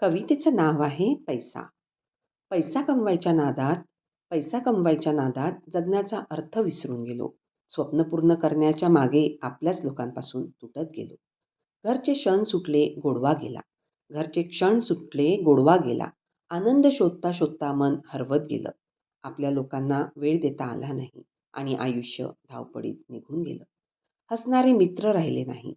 कवितेचं नाव आहे पैसा. पैसा कमवायच्या नादात पैसा कमवायच्या नादात जगण्याचा अर्थ विसरून गेलो. स्वप्न पूर्ण करण्याच्या मागे आपल्याच लोकांपासून तुटत गेलो. घरचे क्षण सुटले गोडवा गेला. घरचे क्षण सुटले गोडवा गेला. आनंद शोधता शोधता मन हरवत गेलं. आपल्या लोकांना वेळ देता आला नाही आणि आयुष्य धावपडीत निघून गेलं. हसणारे मित्र राहिले नाही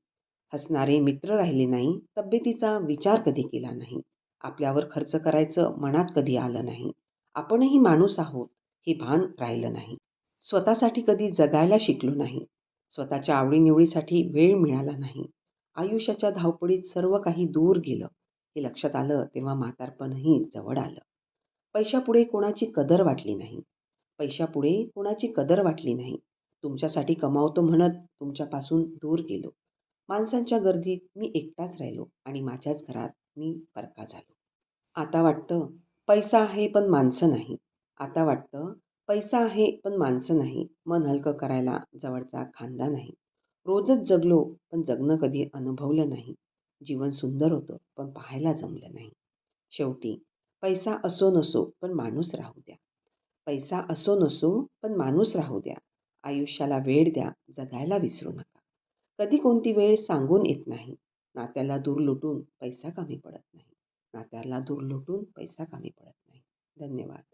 हसणारे मित्र राहिले नाही तब्येतीचा विचार कधी केला नाही आपल्यावर खर्च करायचं मनात कधी आलं नाही आपणही माणूस आहोत हे भान राहिलं नाही. स्वतःसाठी कधी जगायला शिकलो नाही स्वतःच्या आवडीनिवडीसाठी वेळ मिळाला नाही आयुष्याच्या धावपळीत सर्व काही दूर गेलं हे लक्षात आलं तेव्हा म्हातारपणही जवळ आलं. पैशापुढे कोणाची कदर वाटली नाही पैशापुढे कोणाची कदर वाटली नाही तुमच्यासाठी कमावतो म्हणत तुमच्यापासून दूर गेलो. माणसांच्या गर्दीत मी एकटाच राहिलो आणि माझ्याच घरात मी परका झालो. आता वाटतं पैसा आहे पण माणसं नाही. आता वाटतं पैसा आहे पण माणसं नाही. मन हलकं करायला जवळचा खांदा नाही. रोजच जगलो पण जगणं कधी अनुभवलं नाही. जीवन सुंदर होतं पण पाहायला जमलं नाही. शेवटी पैसा असो नसो पण माणूस राहू द्या. पैसा असो नसो पण माणूस राहू द्या. आयुष्याला वेळ द्या जगायला विसरू नका. कधी कोणती वेळ सांगून येत नाही. नात्याला दूर लुटून पैसा कमी पडत नाही. नात्याला दूर लुटून पैसा कमी पडत नाही. धन्यवाद.